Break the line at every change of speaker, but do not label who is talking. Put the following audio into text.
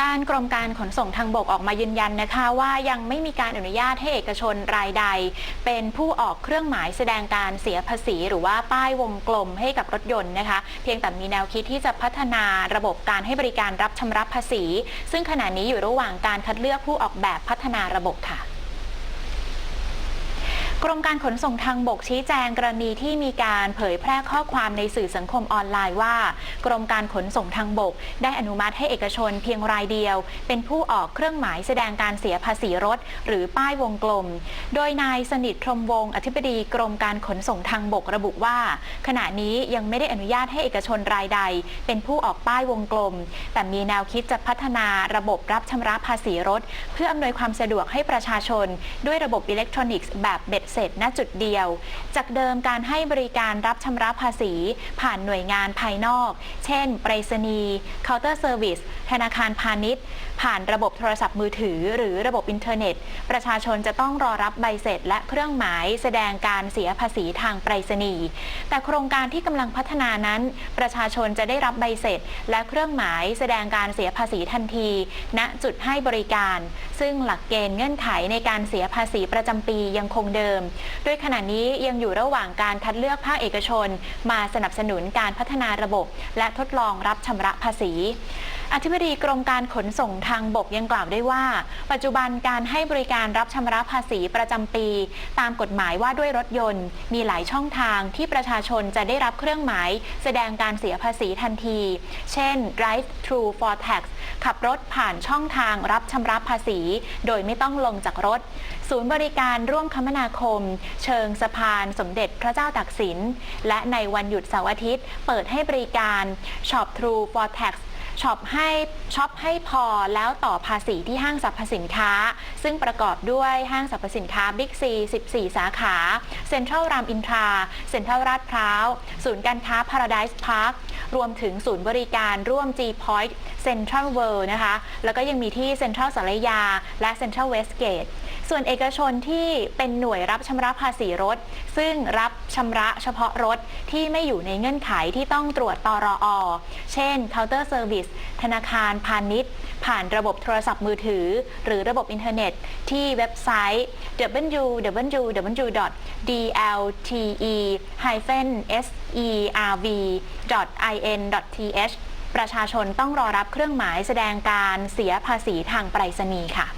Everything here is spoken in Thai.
ด้านกรมการขนส่งทางบกออกมายืนยันนะคะ ว่ายังไม่มีการอนุญาตให้เอกชนรายใด เป็นผู้ออกเครื่องหมายแสดงการเสียภาษี หรือว่าป้ายวงกลมให้กับรถยนต์นะคะ เพียงแต่มีแนวคิดที่จะพัฒนาระบบการให้บริการรับชำระภาษี ซึ่งขณะนี้อยู่ระหว่างการคัดเลือกผู้ออกแบบพัฒนาระบบค่ะ กรมการขนส่งทางบกชี้แจงกรณีที่มีการเผยแพร่ข้อความในสื่อสังคมออนไลน์ว่า กรมการขนส่งทางบก ได้อนุมัติให้เอกชนเพียงรายเดียว เป็นผู้ออกเครื่องหมายแสดงการเสียภาษีรถ หรือป้ายวงกลม โดยนายสนิทพรมวงศ์อธิบดีกรมการขนส่งทางบกระบุว่า ขณะนี้ยังไม่ได้อนุญาตให้เอกชนรายใด เป็นผู้ออกป้ายวงกลม แต่มีแนวคิดจะพัฒนาระบบรับชำระภาษีรถ เพื่ออำนวยความสะดวกให้ประชาชน ด้วยระบบอิเล็กทรอนิกส์แบบเบ็ดเสร็จณจุดเดียว จากเดิมการให้บริการรับชำระภาษี ผ่านหน่วยงานภายนอก เช่นไปรษณีย์เคาน์เตอร์เซอร์วิสธนาคารพาณิชย์ ผ่านระบบโทรศัพท์มือถือ หรือระบบอินเทอร์เน็ต ประชาชนจะต้องรอรับใบเสร็จ และเครื่องหมาย แสดงการเสียภาษีทางไปรษณีย์แต่โครงการที่กำลังพัฒนานั้น ประชาชนจะได้รับใบเสร็จ และเครื่องหมายแสดงการเสียภาษีทันที ณจุดให้บริการ ซึ่งหลักเกณฑ์เงื่อนไขในการเสียภาษีประจำปียังคงเดิมโดยขณะนี้ยังอยู่ระหว่างการคัดเลือกภาคเอกชน มาสนับสนุนการพัฒนาระบบ และทดลองรับชำระภาษี อธิบดีกรมการขนส่งทางบกยังกล่าวได้ว่า ปัจจุบันการให้บริการรับชำระภาษีประจำปี ตามกฎหมายว่าด้วยรถยนต์ มีหลายช่องทางที่ประชาชนจะได้รับเครื่องหมาย แสดงการเสียภาษีทันที เช่น drive thru for tax ขับรถผ่านช่องทางรับชำระภาษี โดยไม่ต้องลงจากรถ ศูนย์บริการร่วมคมนาคม เชิงสะพานสมเด็จพระเจ้าตากสิน และในวันหยุดเสาร์อาทิตย์ เปิดให้บริการ shop through for tax ช็อปให้ช็อปให้พอแล้วต่อภาษีที่ห้างสรรพสินค้า ซึ่งประกอบด้วยห้างสรรพสินค้าบิ๊กซี 14 สาขาเซ็นทรัลรามอินทราเซ็นทรัลลาดพร้าว ศูนย์การค้า Paradise Park รวมถึงศูนย์บริการร่วม G Point Central World นะคะ แล้วก็ยังมีที่เซ็นทรัลสารยา และเซ็นทรัลเว ส่วนเอกชนที่เป็นหน่วยรับชำระภาษีรถ ซึ่งรับชำระเฉพาะรถที่ไม่อยู่ในเงื่อนไขที่ต้องตรวจตรอเช่น Counter Service ธนาคารพาณิชย์ ผ่านระบบโทรศัพท์มือถือ หรือระบบอินเทอร์เน็ต ที่เว็บไซต์ www.dlte-serv.in.th ประชาชนต้องรอรับเครื่องหมายแสดงการเสียภาษีทางไปรษณีย์ค่ะ